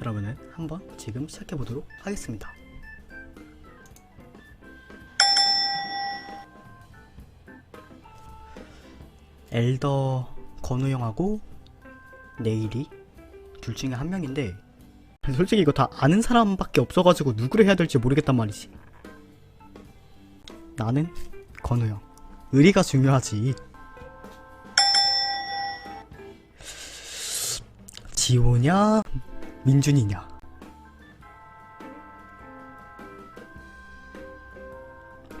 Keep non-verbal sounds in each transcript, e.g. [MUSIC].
그러면은 한번 지금 시작해 보도록 하겠습니다. 엘더 건우 형하고 내일이 둘 중에 한 명인데 솔직히 이거 다 아는 사람밖에 없어가지고 누구를 해야 될지 모르겠단 말이지. 나는 건우 형. 의리가 중요하지. 지호냐 민준이냐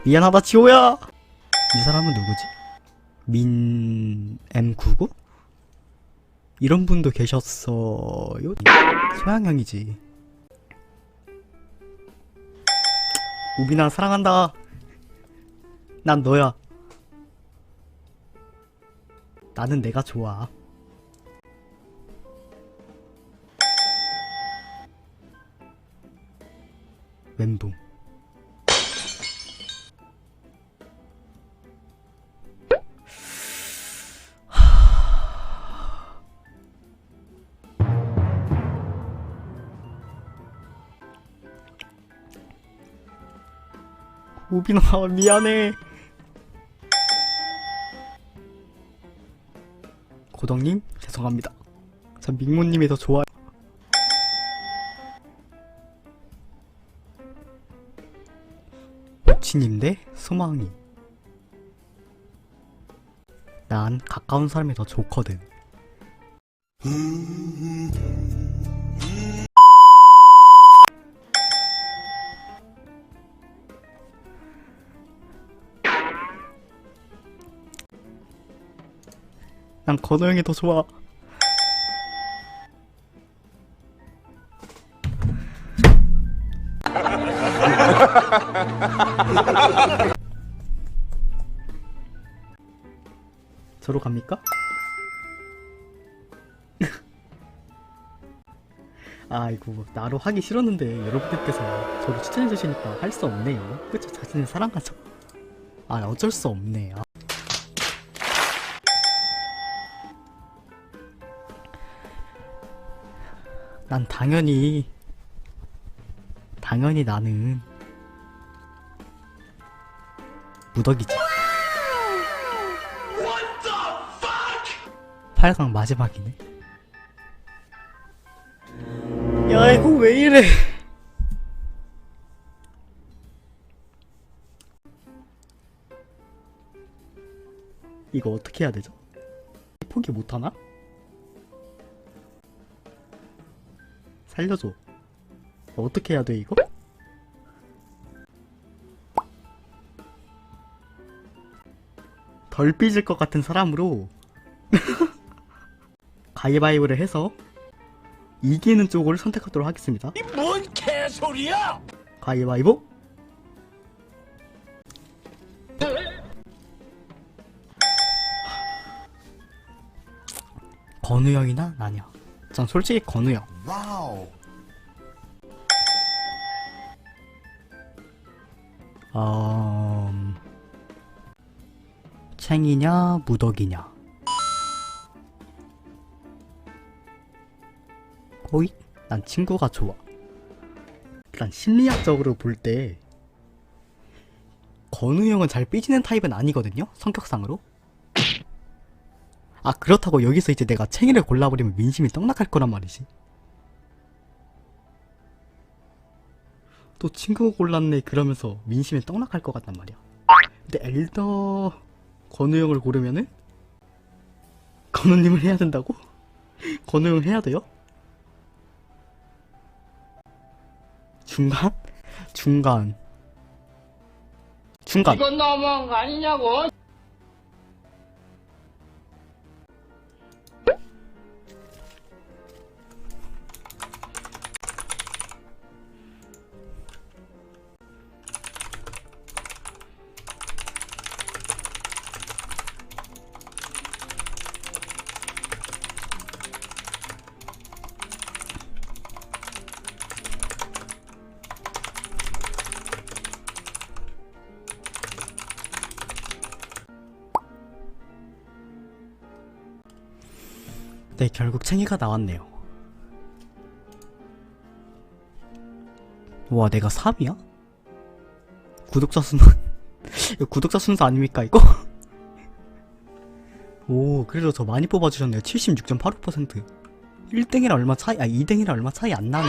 미안하다 지호야 이 사람은 누구지? 민 M99? 이런 분도 계셨어요? 소양형이지 우빈아 사랑한다 난 너야 나는 내가 좋아 멘붕. 우빈아 미안해. 고덕님 죄송합니다. 전 민모님이 더 좋아요 대 소망이. 난 가까운 사람이 더 좋거든. 난 건우 형이 더 좋아 [LAUGHS] [LAUGHS] 저로 갑니까? [LAUGHS] 아이고 나로 하기 싫었는데 여러분들께서 저를 추천해 주시니까 할 수 없네요 그쵸 자신을 사랑하죠 아 어쩔 수 없네 아. 난 당연히 당연히 나는 무덕이지 8강 마지막이네 야 이거 왜 이래 이거 어떻게 해야 되죠? 포기 못하나? 살려줘 어떻게 해야 돼 이거? 덜 삐질 것 같은 사람으로 [LAUGHS] 가위바위보를 해서 이기는 쪽을 선택하도록 하겠습니다. 뭔 개소리야! 가위바위보. 건우 형이나 나냐? 전 솔직히 건우 형. 와우. 음... 챙이냐 무덕이냐? 거의 난 친구가 좋아. 일단 심리학적으로 볼 때 건우 형은 잘 삐지는 타입은 아니거든요 성격상으로. 아 그렇다고 여기서 이제 내가 챙이를 골라버리면 민심이 떡락할 거란 말이지. 또 친구 골랐네 그러면서 민심이 떡락할 것 같단 말이야. 근데 엘더 건우 형을 고르면은 건우님을 해야 된다고? 건우 형 해야 돼요? 중간? 중간. 중간. 이건 너무한 거 아니냐고. 네 결국 챙이가 나왔네요 와 내가 3이야? 구독자 수는 [LAUGHS] 구독자 순서 아닙니까 이거? [LAUGHS] 오 그래도 더 많이 뽑아주셨네요 76.86% 1등이랑 얼마 차이 아 2등이랑 얼마 차이 안 나네